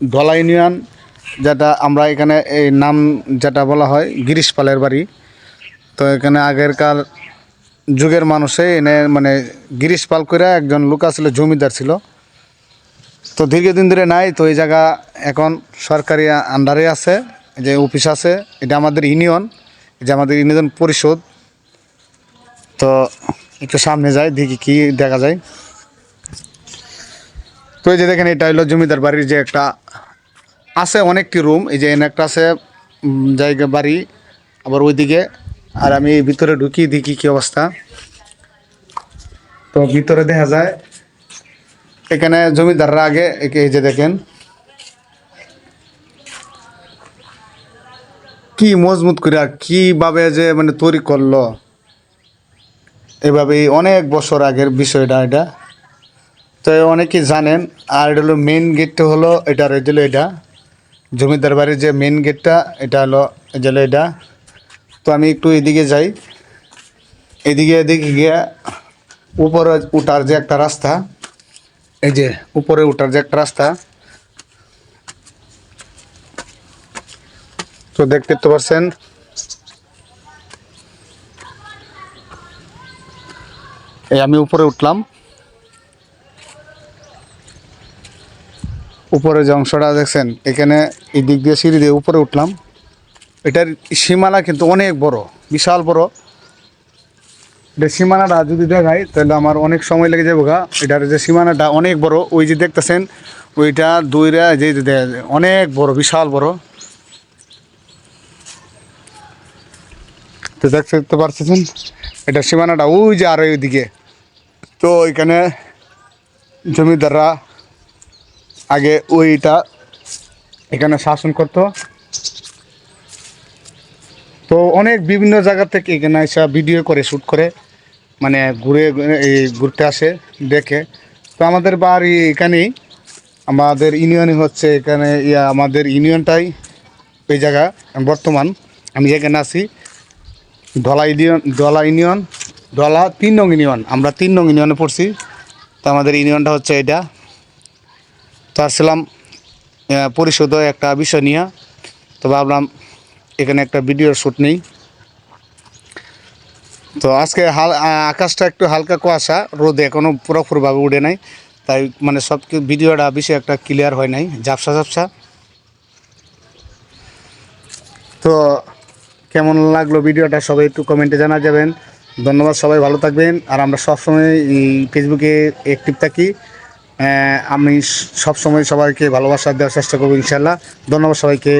Dhola union, যেটা আমরা এখানে এই নাম যেটা বলা হয়, গিরিশ পালের বাড়ি। তো এখানে আগেরকার যুগের মানুষে এনে মানে গিরিশ পাল করে একজন লোক ছিল জমিদার ছিল। তো দীর্ঘদিন ধরে নাই, তো এই জায়গা এখন সরকারি আন্ডারে আছে যে অফিস আছে, এটা আমাদের ইউনিয়ন এটা আমাদের ইউনিয়ন পরিষদ। তো একটু সামনে যাই, দেখি কি দেখা যায়। তো এই যে দেখেন, এটা হলো জমিদার বাড়ির যে একটা, আছে অনেকটি রুম এই যে এনে একটা আছে জায়গা বাড়ি, আবার ওইদিকে, আর আমি ভিতরে ঢুকি, দেখি কি অবস্থা। তো ভিতরে দেখা যায়, এখানে জমিদাররা আগে, এই যে দেখেন, কি মজবুত করে আর কীভাবে যে মানে তৈরি করল। এভাবে অনেক বছর আগের বিষয়টা এটা। তো অনেকেই জানেন, আর এটা হলো মেন গেটটা হলো এটা রয়েছিল এটা। জমিদার বাড়ির যে মেন গেটটা এটা হলো হলো এটা। তো আমি একটু এদিকে যাই। এদিকে এদিকে গিয়ে উপরে উঠার যে একটা রাস্তা, এই যে উপরে উঠার যে একটা রাস্তা। তো দেখতে তো পারছেন এই আমি উপরে উঠলাম। উপরে যে অংশটা দেখছেন, এখানে এই দিক দিয়ে সিঁড়ি দিয়ে উপরে উঠলাম। এটার সীমানা কিন্তু অনেক বড়, বিশাল বড়। এটা সীমানাটা যদি দেখাই, তাহলে আমার অনেক সময় লেগে যাবে গা। এটার যে সীমানাটা অনেক বড়, ওই যে দেখতেছেন, ওইটা দুইরা যে অনেক বড়, বিশাল বড়। তো দেখতে পারতেছেন, এটা সীমানাটা ওই যে আর ওইদিকে। তো এখানে জমিদাররা আগে ওইটা এখানে শাসন করতো। তো অনেক বিভিন্ন জায়গা থেকে এখানে এসে ভিডিও করে, শ্যুট করে মানে ঘুরে ঘুরতে আসে, দেখে। তো আমাদের বাড়ি এখানেই। আমাদের ইউনিয়নই হচ্ছে এখানে, ইয়া, আমাদের ইউনিয়নটাই ওই জায়গা বর্তমান। আমি যেখানে আছি। ধলা ইউনিয়ন ধলা ইউনিয়ন, ধলা তিন নং ইউনিয়ন। আমরা তিন নং ইউনিয়নে পড়ছি। তো আমাদের ইউনিয়নটা হচ্ছে এটা। তো আসছিলাম পরিষদে একটা বিষয় নিয়ে। তো ভাবলাম, এখানে একটা ভিডিওর শ্যুট নেই। তো আজকে হাল আকাশটা একটু হালকা কুয়াশা, রোদে এখনও পুরোপুরিভাবে উঠে নাই। তাই মানে সব ভিডিওটা বেশি একটা ক্লিয়ার হয় নাই, ঝাপসা ঝাপসা। তো কেমন লাগল ভিডিওটা সবাই একটু কমেন্টে জানা যাবেন। ধন্যবাদ সবাই, ভালো থাকবেন। আর আমরা সবসময় এই ফেসবুকে অ্যাক্টিভ থাকি। আমি সবসময় সবাইকে ভালোবাসা দেওয়ার চেষ্টা করব ইনশাল্লাহ। ধন্যবাদ সবাইকে।